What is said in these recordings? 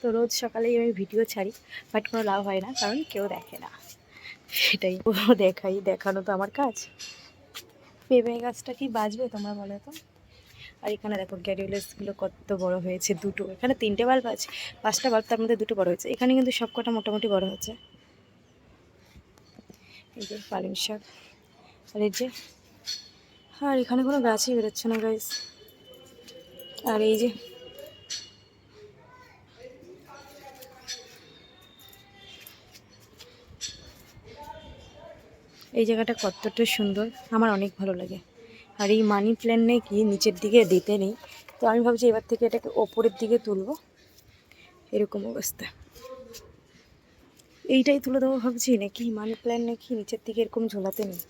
তো রোজ সকালেই আমি ভিডিও ছাড়ি বাট কোনো লাভ হয় না, কারণ কেউ দেখে না। সেটাই দেখাই, দেখানো তো আমার কাজ। পেঁপে গাছটা কি বাজবে তোমরা বলো তো? আর এখানে দেখো, গ্যারিওলেসগুলো কত বড় হয়েছে, দুটো। এখানে তিনটে বাল্ব আছে, পাঁচটা বাল্ব তার মধ্যে দুটো বড় হয়েছে। এখানে কিন্তু সব কটা মোটামুটি বড় হয়েছে। এই যে পালং শাক। আর এই যে, আর এখানে কোনো গাছই বেরোচ্ছে না গাছ আর এই যে এই জায়গাটা কতটা সুন্দর, আমার অনেক ভালো লাগে। আর এই মানি প্ল্যান নেই কি নিচের দিকে দিতে নেই। তো আমি ভাবছি এবার থেকে এটাকে ওপরের দিকে তুলবো। এরকম অবস্থা। এইটাই তুলে দেবো ভাবছি, নাকি মানি প্ল্যান নাকি নিচের দিকে এরকম ঝোলাতে নেই।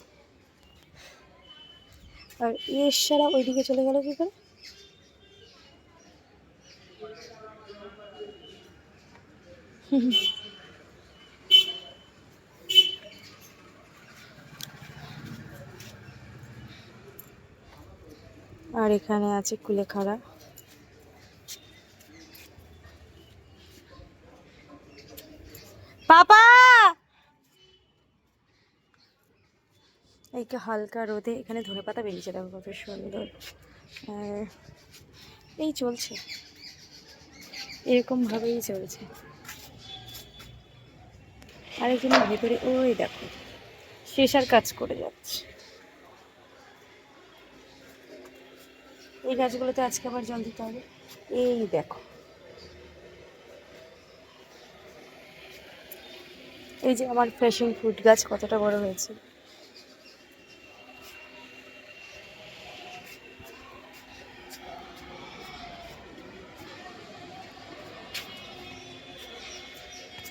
আর এর সারা ওইদিকে চলে গেল কি করে? আর এখানে আছে কুলেখাড়া। পাপা! এইকে হালকা রোদে এখানে ধনে পাতা বেরিয়েছে, দেখো কত সুন্দর। আর এই চলছে। এরকমভাবেই চলছে। আরেকজনের ভেতরে, ওই দেখো শেষার কাজ করে যাচ্ছে। এই গাছগুলোতে আজকে আবার জল দিতে হবে। এই দেখো। এই যে আমার ফ্যাশন ফ্রুট গাছ কতটা বড় হয়েছে।